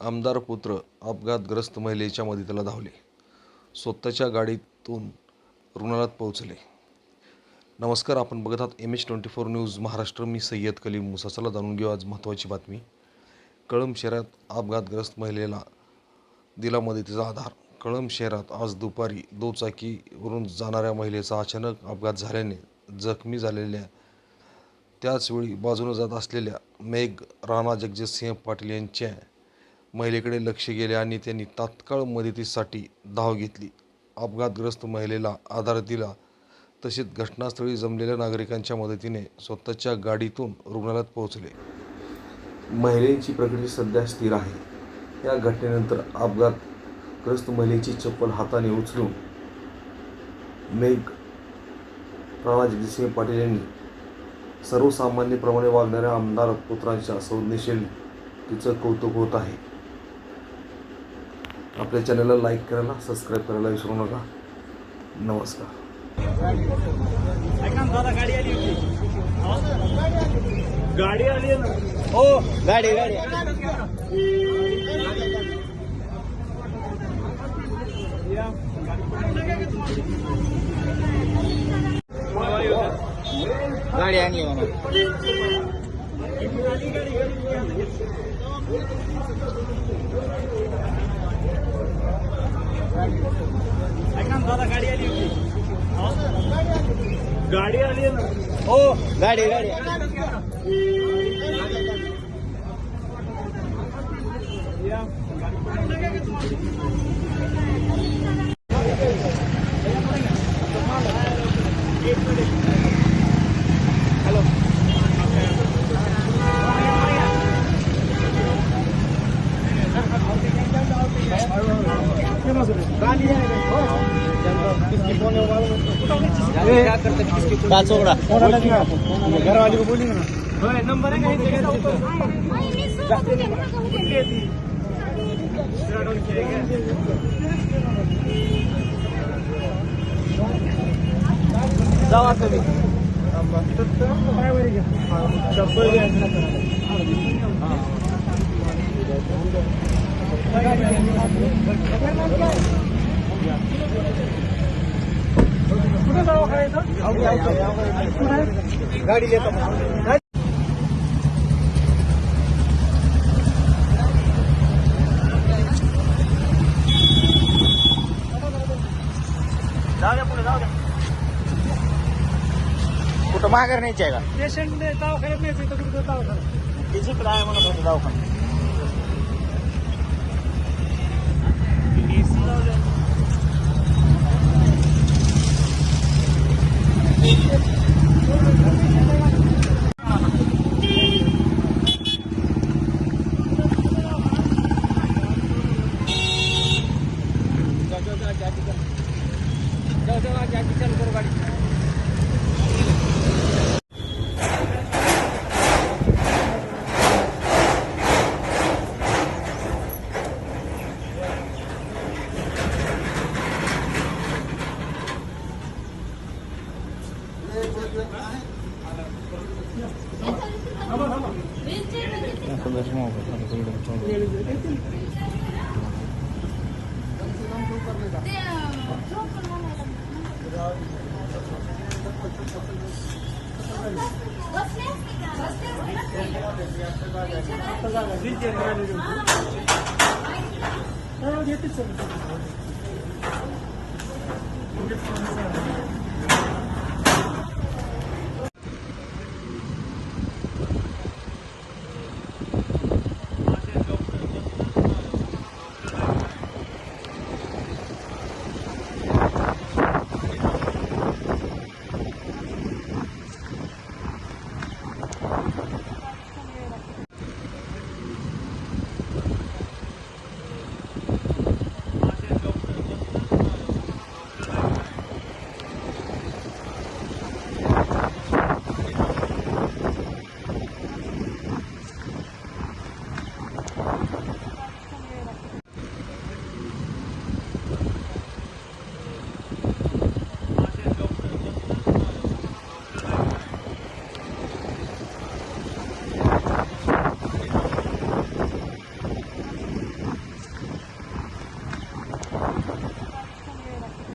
आमदार पुत्र अपघातग्रस्त महिलेच्या मदतीला धावले. स्वतःच्या गाडीतून रुग्णालयात पोहोचले. नमस्कार आपण बघत आहात M H twenty four news Maharashtra. मी सय्यद कलीम मुसा. जाणून घेऊ आज महत्त्वाची बातमी. कळंब शहरात अपघातग्रस्त महिलेला दिला मदतीचा आधार. कळंब शहरात आज दुपारी दुचाकीवरून जाणाऱ्या महिलेचा अचानक अपघात झाल्याने जखमी झालेल्या त्याचवेळी बाजूने जात असलेल्या मेघ राणा जगजितसिंह पाटील यांच्या महिलेकडे लक्ष गेले आणि त्यांनी तात्काळ मदतीसाठी धाव घेतली. अपघातग्रस्त महिलेला आधार दिला. तसेच घटनास्थळी जमलेल्या नागरिकांच्या मदतीने स्वतःच्या गाडीतून रुग्णालयात पोहोचले. महिलेची प्रकृती सध्या स्थिर आहे. या घटनेनंतर अपघातग्रस्त महिलेची चप्पल हाताने उचलून मेघ राणा जगजितसिंह पाटील यांनी सर्वसामान्यप्रमाणे वागणाऱ्या आमदार पुत्रांच्या संवेदनशील तिचं कौतुक होत आहे. आपल्या चॅनलला लाईक करायला सबस्क्राईब करायला विसरू नका. नमस्कार. गाडी आली होती. गाडी आली आहे ना. हो गाडी गाडी. गाडी गाडी आली ना. हो गाडी गाडी. पाचोगडा घरवाली को? बोली ना नंबर आहे जावा तुम्ही. चप्पल गाडी द्या कुठं माघार न्यायची आहे का? पेशंट दवाखान्यात नाही तिथं कुठं दवाखाना तिच्याकडे आहे म्हणत होतं दवाखाना जाओ जाओ आगे आगे चल करो गाड़ी Vamos, vamos. getir sen. Getir sen.